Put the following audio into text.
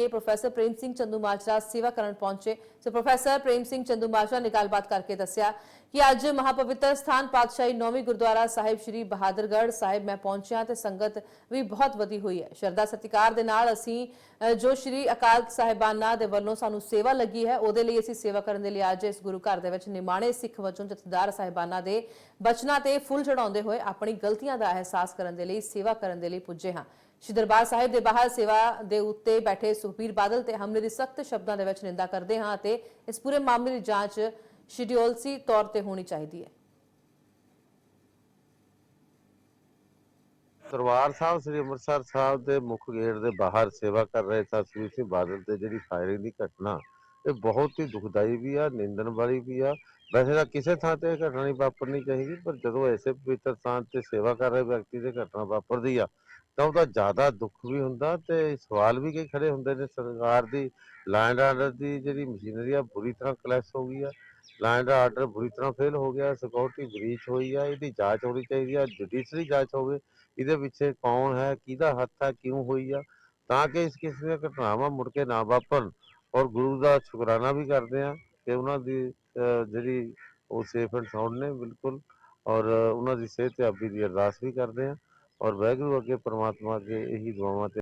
ਮੌਕੇ ਪ੍ਰੋਫੈਸਰ ਪ੍ਰੇਮ ਸਿੰਘ ਚੰਦੂ ਸੇਵਾ ਕਰਨ ਪਹੁੰਚੇ। ਸੋ ਪ੍ਰੋਫੈਸਰ ਪ੍ਰੇਮ ਸਿੰਘ ਚੰਦੂ ਨੇ ਗੱਲਬਾਤ ਕਰਕੇ ਦੱਸਿਆ ਕਿ ਅੱਜ ਮਹਾਪਵਿੱਤਰ ਸਥਾਨ ਪਾਤਸ਼ਾਹੀ ਨੌਵੀਂ ਗੁਰਦੁਆਰਾ ਸਾਹਿਬ ਸ੍ਰੀ ਬਹਾਦਰਗੜ੍ਹ ਸਾਹਿਬ ਮੈਂ ਪਹੁੰਚਿਆ ਤੇ ਸੰਗਤ ਵੀ ਬਹੁਤ ਵਧੀ ਹੋਈ ਹੈ। ਸ਼ਰਧਾ ਸਤਿਕਾਰ ਦੇ ਨਾਲ ਅਸੀਂ ਜੋ ਸ੍ਰੀ ਅਕਾਲ ਸਾਹਿਬਾਨਾਂ ਦੇ ਵੱਲੋਂ ਸਾਨੂੰ ਸੇਵਾ ਲੱਗੀ ਹੈ, ਉਹਦੇ ਲਈ ਅਸੀਂ ਸੇਵਾ ਕਰਨ ਦੇ ਲਈ ਅੱਜ ਇਸ ਗੁਰੂ ਘਰ ਦੇ ਵਿੱਚ ਨਿਮਾਣੇ ਸਿੱਖ ਵਜੋਂ ਜਥੇਦਾਰ ਸਾਹਿਬਾਨਾਂ ਦੇ ਬਚਨਾਂ ਤੇ ਫੁੱਲ ਚੜਾਉਂਦੇ ਹੋਏ ਆਪਣੀ ਗਲਤੀਆਂ ਦਾ ਅਹਿਸਾਸ ਕਰਨ ਦੇ ਲਈ, ਸੇਵਾ ਕਰਨ ਦੇ ਲਈ ਪੁੱਜੇ ਹਾਂ। ਸ਼੍ਰੀ ਦਰਬਾਰ ਸਾਹਿਬ ਦੇ ਬਾਹਰ ਸੇਵਾ ਦੇ ਉੱਤੇ ਬੈਠੇ ਸੁਖਬੀਰ ਬਾਦਲ ਤੇ ਹਮਲੇ ਦੀ ਸਖਤ ਸ਼ਬਦਾਂ ਦੇ ਵਿੱਚ ਨਿੰਦਾ ਕਰਦੇ ਹਾਂ ਅਤੇ ਇਸ ਪੂਰੇ ਮਾਮਲੇ ਦੀ ਜਾਂਚ ਸ਼ਡਿਊਲਸੀ ਤੌਰ ਤੇ ਹੋਣੀ ਚਾਹੀਦੀ ਹੈ। ਦਰਬਾਰ ਸਾਹਿਬ, ਸ੍ਰੀ ਅੰਮ੍ਰਿਤਸਰ ਸਾਹਿਬ ਦੇ ਮੁੱਖ ਗੇਟ ਦੇ ਬਾਹਰ ਸੇਵਾ ਕਰ ਰਹੇ ਸਤਿਗੁਰੂ ਸਿੰਘ ਬਾਦਲ ਤੇ ਜਿਹੜੀ ਫਾਇਰਿੰਗ ਦੀ ਘਟਨਾ ਇਹ ਬਹੁਤ ਹੀ ਦੁਖਦਾਈ ਵੀ ਆ, ਨਿੰਦਣ ਵਾਲੀ ਵੀ ਆ। ਵੈਸੇ ਤਾਂ ਕਿਸੇ ਥਾਂ ਤੇ ਇਹ ਘਟਨਾ ਨਹੀਂ ਵਾਪਰਨੀ ਚਾਹੀਦੀ, ਪਰ ਜਦੋਂ ਐਸੇ ਪਵਿੱਤਰ ਸਥਾਨ ਤੇ ਸੇਵਾ ਕਰ ਰਹੇ ਵਿਅਕਤੀ ਦੇ ਘਟਨਾ ਵਾਪਰਦੀ ਆ, ਤਾਂ ਉਹਦਾ ਜ਼ਿਆਦਾ ਦੁੱਖ ਵੀ ਹੁੰਦਾ ਤੇ ਸਵਾਲ ਵੀ ਕਈ ਖੜੇ ਹੁੰਦੇ ਨੇ। ਸਰਕਾਰ ਦੀ ਲੈਂਡ ਆਰਡਰ ਦੀ ਜਿਹੜੀ ਮਸ਼ੀਨਰੀ ਆ, ਬੁਰੀ ਤਰ੍ਹਾਂ ਕਲੈਸ਼ ਹੋ ਗਈ ਆ। ਲਾਈਨ ਦਾ ਆਰਡਰ ਬੁਰੀ ਤਰ੍ਹਾਂ ਫੇਲ ਹੋ ਗਿਆ ਸਿਕਿਉਰਿਟੀ ਬ੍ਰੀਚ ਹੋਈ ਆ, ਇਹਦੀ ਜਾਂਚ ਹੋਣੀ ਚਾਹੀਦੀ ਆ ਜੁਡੀਸ਼ਰੀ ਜਾਂਚ ਹੋਵੇ, ਇਹਦੇ ਪਿੱਛੇ ਕੌਣ ਹੈ, ਕਿਹਦਾ ਹੱਥ ਹੈ, ਕਿਉਂ ਹੋਈ ਆ, ਤਾਂ ਕਿ ਇਸ ਕਿਸਮ ਦੀਆਂ ਘਟਨਾਵਾਂ ਮੁੜ ਕੇ ਨਾ ਵਾਪਰਨ। ਔਰ ਗੁਰੂ ਦਾ ਸ਼ੁਕਰਾਨਾ ਵੀ ਕਰਦੇ ਆ ਕਿ ਉਹਨਾਂ ਦੀ ਜਿਹੜੀ ਉਹ ਸੇਫ ਐਂਡ ਸਾਊਂਡ ਨੇ ਬਿਲਕੁਲ, ਔਰ ਉਹਨਾਂ ਦੀ ਸਿਹਤਯਾਬੀ ਦੀ ਅਰਦਾਸ ਵੀ ਕਰਦੇ ਆ ਔਰ ਵਾਹਿਗੁਰੂ ਅੱਗੇ, ਪਰਮਾਤਮਾ ਅੱਗੇ ਇਹੀ ਦੁਆਵਾਂ ਤੇ